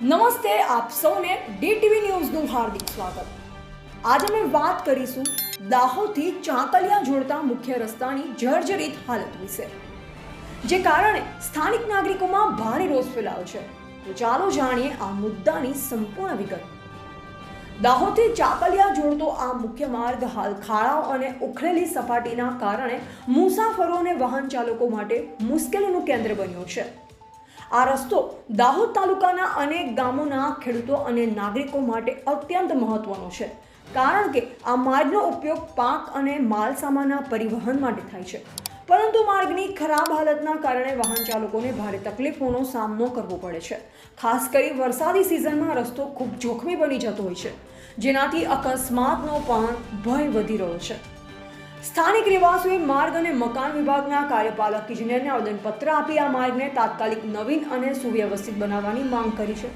નમસ્તે, આપ સૌને ડીટીવી ન્યૂઝનું હાર્દિક સ્વાગત. આજે અમે વાત કરીશું દાહોદથી ચાંકલિયા જોડતા મુખ્ય રસ્તાની જર્જરિત હાલત વિશે, જે કારણે સ્થાનિક નાગરિકોમાં ભારે રોષ ફેલાયો છે. તો ચાલો જાણીએ આ મુદ્દાની સંપૂર્ણ વિગત. દાહોદથી ચાકલિયા જોડતો આ મુખ્ય માર્ગ હાલ ખાડાઓ અને ઉખરેલી સપાટીના કારણે મુસાફરો અને વાહન ચાલકો માટે મુશ્કેલીનું કેન્દ્ર બન્યો છે. આ રસ્તો દાહોદ તાલુકાના અનેક ગામોના ખેડૂતો અને નાગરિકો માટે અત્યંત મહત્વનો છે. કારણ કે આ માર્ગનો ઉપયોગ પાક અને માલ સામાનના પરિવહન માટે થાય છે. પરંતુ માર્ગની ખરાબ હાલતના કારણે વાહન ચાલકોને ભારે તકલીફોનો સામનો કરવો પડે છે. ખાસ કરી વરસાદી સિઝનમાં રસ્તો ખૂબ જોખમી બની જતો હોય છે. જેનાથી અકસ્માતનો પણ ભય વધી રહ્યો છે. સ્થાનિક રહેવાસીઓએ માર્ગ અને મકાન વિભાગના કાર્યપાલક ઇજનેરને આવેદનપત્ર આપી આ માર્ગને તાત્કાલિક નવીન અને સુવ્યવસ્થિત બનાવવાની માંગ કરી છે.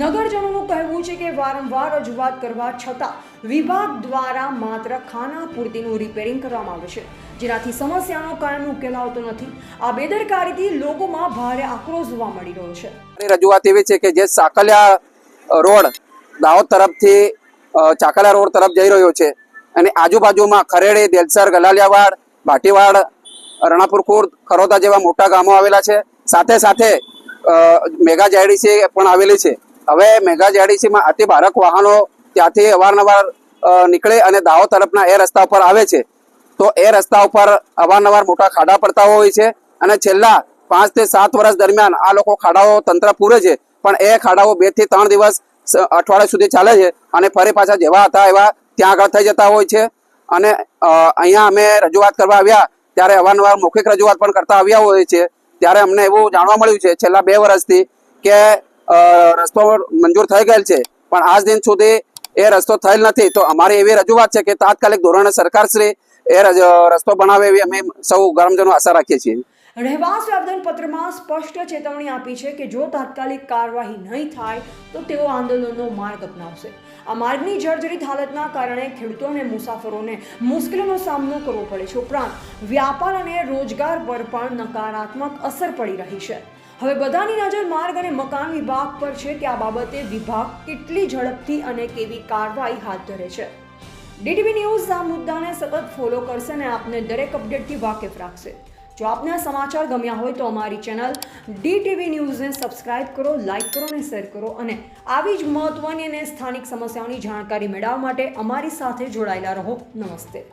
નગરજનોનું કહેવું છે કે વારંવાર રજૂઆત કરવા છતાં વિભાગ દ્વારા માત્ર ખાના પૂરતીનું રિપેરિંગ કરવામાં આવે છે. જેનાથી સમસ્યાનો કાયમ ઉકેલ આવતો નથી. આ બેદરકારીથી લોકોમાં ભારે આક્રોશ જોવા મળી રહ્યો છે. રજૂઆત એવી છે કે જે સાકલિયા રોડ દાહોદ તરફથી ચાકલિયા રોડ તરફ જઈ રહ્યો છે. અને આજુબાજુમાં ખરેડી, દેલસર, ગલાલિયાવાડ ભાટીવાડ રણાપુર ખુર્દ, ખરોદા જેવા મોટા ગામો આવેલા છે. સાથે સાથે મેગા જેડીસી પણ આવેલી છે. હવે મેગા જેડીસીમાં અતિ ભારક વાહનો ત્યાંથી અવારનવાર નીકળે અને દાહોદ તરફના એ રસ્તા ઉપર આવે છે. તો એ રસ્તા ઉપર અવારનવાર મોટા ખાડા પડતા હોય છે અને છેલ્લા પાંચથી સાત વર્ષ દરમિયાન આ લોકો ખાડાઓ તંત્ર પૂરે છે. પણ એ ખાડાઓ બેથી ત્રણ દિવસ અઠવાડિયા સુધી ચાલે છે અને ફરી પાછા જેવા હતા એવા ત્યાં આગળ થઈ જતા હોય છે. અને અહીંયા અમે રજૂઆત કરવા આવ્યા, ત્યારે અવારનવાર મૌખિક રજૂઆત પણ કરતા આવ્યા હોય છે. ત્યારે અમને એવું જાણવા મળ્યું છે, છેલ્લા બે વર્ષથી કે રસ્તો મંજૂર થઈ ગયેલ છે. પણ આજ દિન સુધી એ રસ્તો થયેલ નથી. તો અમારી એવી રજૂઆત છે કે તાત્કાલિક ધોરણે સરકારશ્રી એ રસ્તો બનાવે એવી અમે સૌ ગ્રામજનો આશા રાખીએ છીએ. રહેવાસી આવેદનપત્રમાં સ્પષ્ટ ચેતવણી આપી છે કે જો તાત્કાલિક કાર્યવાહી નહીં થાય, તો તેઓ આંદોલનનો માર્ગ અપનાવશે. આ માર્ગની જર્જરિત હાલતના કારણે ખેડૂતો અને મુસાફરોને મુશ્કેલીનો સામનો કરવો પડે છે. ઉપરાંત, વ્યાપાર અને રોજગાર પર પણ નકારાત્મક અસર પડી રહી છે. હવે બધાની નજર માર્ગ અને મકાન વિભાગ પર છે કે આ બાબતે વિભાગ કેટલી ઝડપથી અને કેવી કાર્યવાહી હાથ ધરે છે. ડીટીવી ન્યૂઝ આ મુદ્દાને સતત ફોલો કરશે અને આપને દરેક અપડેટથી વાકેફ રાખશે. જો આપને સમાચાર ગમ્યા હોય તો અમારી ચેનલ ડીટીવી ન્યૂઝને સબસ્ક્રાઇબ કરો, લાઇક કરો અને શેર કરો. અને આવી જ મહત્ત્વની અને સ્થાનિક સમસ્યાઓની જાણકારી મેળવવા માટે અમારી સાથે જોડાયેલા રહો. નમસ્તે.